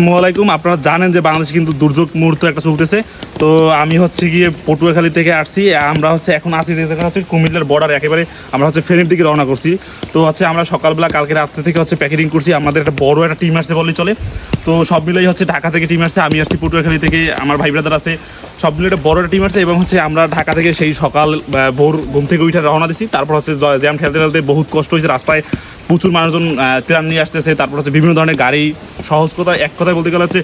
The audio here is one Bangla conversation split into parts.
আসসালামাইকুম আপনারা জানেন যে বাংলাদেশে কিন্তু দুর্যোগ মুহূর্ত একটা চলতেছে। তো আমি হচ্ছে গিয়ে পটুয়াখালী থেকে আসছি। আমরা হচ্ছে এখন আসি যে জায়গা হচ্ছে কুমিল্লার বর্ডার একেবারে আমরা হচ্ছে ফেনীর দিকে রওনা করছি। তো হচ্ছে আমরা সকালবেলা কালকে রাত্রে থেকে হচ্ছে প্যাকেটিং করছি। আমাদের একটা বড় একটা টিম আসছে বললেই চলে। তো সব মিলেই হচ্ছে ঢাকা থেকে টিম আসছে। আমি আসছি পটুয়াখালী থেকে, আমার ভাই ব্রাদার আছে। সব মিলে একটা বড় একটা টিম আসছে এবং হচ্ছে আমরা ঢাকা থেকে সেই সকাল ভোর ঘুম থেকে উঠে রওনা দিছি। তারপর হচ্ছে জ্যাম ঠেলতে ঠেলতে বহুত কষ্ট হয়েছে। রাস্তায় প্রচুর মানুষজন ত্রাণ নিয়ে আসতেছে, তারপর হচ্ছে বিভিন্ন ধরনের গাড়ি, সহজ কথা, এক কথায় বলতে গেলে হচ্ছে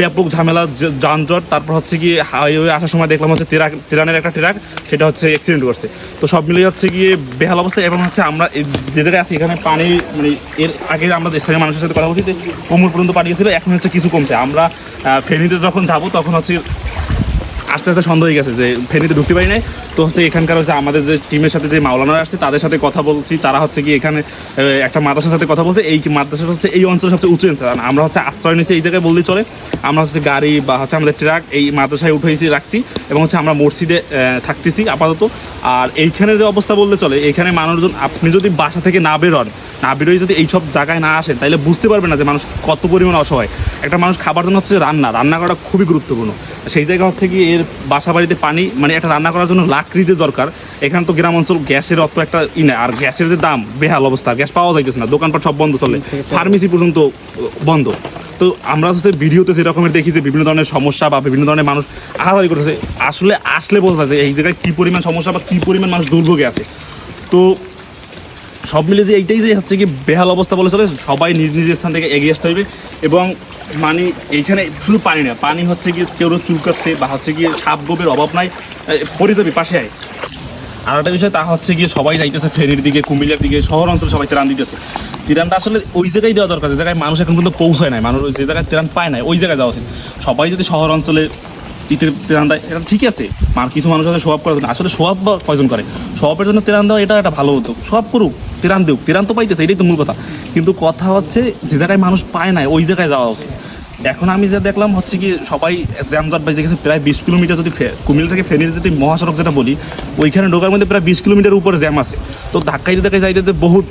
ব্যাপক ঝামেলা যানজট, তারপর হচ্ছে কি হাইওয়ে আসার সময় দেখলাম হচ্ছে ট্রাক ট্রানের একটা ট্রাক, সেটা হচ্ছে অ্যাক্সিডেন্ট করছে। তো সব মিলিয়ে হচ্ছে গিয়ে বেহাল অবস্থা, এবং হচ্ছে আমরা যে জায়গায় আছি, এখানে পানি মানে এর আগে আমরা স্থানীয় মানুষের সাথে কথা বলছি, কোমর পর্যন্ত পানি ছিল এখন হচ্ছে কিছু কমছে। আমরা ফেনীতে যখন যাব, তখন হচ্ছে আস্তে আস্তে সন্দেহ হয়ে গেছে যে ফেনীতে ঢুকতে পারি নাই। তো হচ্ছে এখানকার হচ্ছে আমাদের যে টিমের সাথে যে মাওলানারা আসছে, তাদের সাথে কথা বলছি, তারা হচ্ছে কি এখানে একটা মাদ্রাসার সাথে কথা বলছে। এই মাদ্রাসাটা হচ্ছে, এই অঞ্চলের সবচেয়ে উঁচু অঞ্চল আমরা হচ্ছে আশ্রয় নিয়েছি এই জায়গায় বললেই চলে। আমরা হচ্ছে গাড়ি বা হচ্ছে আমাদের ট্রাক এই মাদ্রাসায় উঠেছি রাখছি এবং হচ্ছে আমরা মসজিদে থাকতেছি আপাতত। আর এইখানে যে অবস্থা বললে চলে, এখানে মানুষজন, আপনি যদি বাসা থেকে না বেরোন না বেরোয় যদি এইসব জায়গায় না আসেন তাহলে বুঝতে পারবেন না যে মানুষ কত পরিমাণ অসহায়। একটা মানুষ খাবার জন্য হচ্ছে রান্না রান্না করা খুবই গুরুত্বপূর্ণ। সেই জায়গা হচ্ছে কি এর বাসা বাড়িতে পানি মানে একটা রান্না করার জন্য লাকড়ি যে দরকার। এখানে তো গ্রাম অঞ্চল গ্যাসের অত একটা ই নেই। আর গ্যাসের যে দাম বেহাল অবস্থা। গ্যাস পাওয়া যাইতেছে না। দোকানপাট সব বন্ধ চলে। ফার্মেসি পর্যন্ত বন্ধ। তো আমরা হচ্ছে ভিডিওতে যেরকমের দেখি যে বিভিন্ন ধরনের সমস্যা বা বিভিন্ন ধরনের মানুষ আহারি করতেছে আসলে আসলে বোঝা যায় যে এই জায়গায় কী পরিমাণ সমস্যা বা কী পরিমাণ মানুষ দুর্ভোগে আছে। তো সব মিলে যে এইটাই যে হচ্ছে কি বেহাল অবস্থা বলে চলে সবাই নিজ নিজ স্থান থেকে এগিয়ে আসতে হবে এবং মানে এইখানে শুধু পানি না, পানি হচ্ছে কি কেউ চুলকাচ্ছে বা হচ্ছে কি সাপ গোবের অভাব নাই পড়ে যাবি, পাশে আয়। আর একটা বিষয়, তা হচ্ছে গিয়ে সবাই যাইতেছে ফেরির দিকে, কুমিল্লার দিকে, শহর অঞ্চলে সবাই ত্রাণ দিতেছে। ত্রাণটা আসলে ওই জায়গায় দেওয়া দরকার যে জায়গায় মানুষ এখন পর্যন্ত পৌঁছায় নাই, মানুষ যে জায়গায় ত্রাণ পায় না ওই জায়গায় যাওয়া উচিত। সবাই যদি শহর অঞ্চলে ইটের ত্রাণ দেয়, এটা ঠিক আছে কিছু মানুষ আছে স্বভাব করে না। আসলে স্বভাব বা কয়জন করে? স্বভাবের জন্য ত্রাণ দেওয়া এটা একটা ভালো হতো সব করুক। ত্রাণ দেউক ত্রাণ তো পাইতেছে, এটাই তো মূল কথা। কিন্তু কথা হচ্ছে, যে জায়গায় মানুষ পায় না ওই জায়গায় যাওয়া উচিত। এখন আমি যা দেখলাম হচ্ছে কি, সবাই জ্যামজট বাজে গেছে প্রায় বিশ কিলোমিটার যদি কুমিল্লা থেকে ফেনীর যদি মহাসড়ক যেটা বলি, ওইখানে ঢোকার মধ্যে প্রায় বিশ কিলোমিটার উপরে জ্যাম আছে। তো ধাক্কাই যাইতে যাইতে বহুত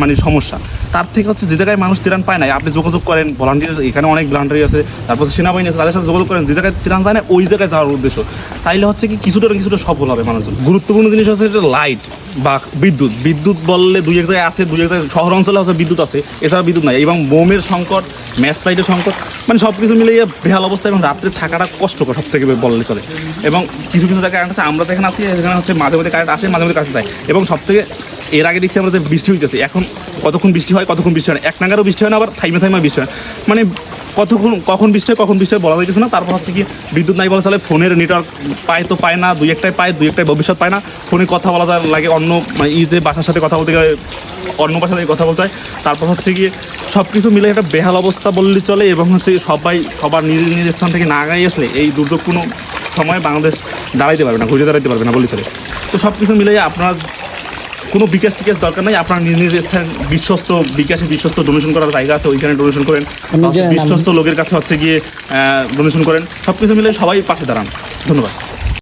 মানে সমস্যা। তার থেকে হচ্ছে, যে জায়গায় মানুষ ত্রাণ পায় না আপনি যোগাযোগ করেন ভলান্টিয়ার এখানে অনেক ভলান্টিয়ার আছে, তারপর সেনাবাহিনী আছে, তাদের সাথে যোগাযোগ করেন, যে জায়গায় ত্রাণ যায় না, ওই জায়গায় যাওয়ার উদ্দেশ্য। তাইলে হচ্ছে কি, কিছুটা কিছুটা সফল হবে মানুষজন। গুরুত্বপূর্ণ জিনিস হচ্ছে লাইট বা বিদ্যুৎ। বিদ্যুৎ বললে দুই এক জায়গায় আছে, দুই জায়গায় শহর অঞ্চলে হচ্ছে বিদ্যুৎ আছে। এছাড়া বিদ্যুৎ নাই। এবং মোমের সংকট, ম্যাচ লাইটের সংকট মানে সব কিছু মিলিয়ে বেহাল অবস্থা এবং রাত্রে থাকাটা কষ্টকর সব থেকে বললে চলে। এবং কিছু কিছু জায়গায় কারেন্ট আছে, আমরা তো এখানে আছি সেখানে হচ্ছে মাঝে মধ্যে কারেন্ট আসে, মাঝে মধ্যে কারেন্ট দেয় এবং সব থেকে এর আগে দেখছি আমরা যে বৃষ্টি হইতেছে, এখন কতক্ষণ বৃষ্টি হয়, কতক্ষণ বৃষ্টি হয় এক নাগারও বৃষ্টি হয় না, আবার থাইমে থাইমে বৃষ্টি হয়। মানে কতক্ষণ, কখন বৃষ্টি হয়, কখন বৃষ্টি হয় বলা যাইতেছে না। তারপর হচ্ছে কি, বিদ্যুৎ নাই বলা চলে, ফোনের নেটওয়ার্ক পায় তো পায় না, দুই একটাই পায়, দুই একটাই ভবিষ্যৎ পায় না। ফোনে কথা বলা লাগে অন্য মানে ই যে বাসার সাথে কথা বলতে গেলে, অন্য বাসার সাথে কথা বলতে হয়। তারপর হচ্ছে গিয়ে সব কিছু মিলে একটা বেহাল অবস্থা বললে চলে, এবং হচ্ছে সবাই, সবার নিজ নিজ স্থান থেকে না আগাই আসলে এই দুর্যোগপূর্ণ সময় বাংলাদেশ দাঁড়াইতে পারবে না, ঘুরে দাঁড়াইতে পারবে না বলে চলে। তো সব কিছু মিলে আপনার কোনো বিকাশ টিকাশ দরকার নাই আপনার নিজ নিজ স্থান বিশ্বস্ত বিকাশে বিশ্বস্ত ডোনেশন করার জায়গা আছে ওইখানে ডোনেশন করেন। বিশ্বস্ত লোকের কাছে হচ্ছে গিয়ে ডোনেশন করেন। সব কিছু মিলে সবাই পাশে দাঁড়ান। ধন্যবাদ।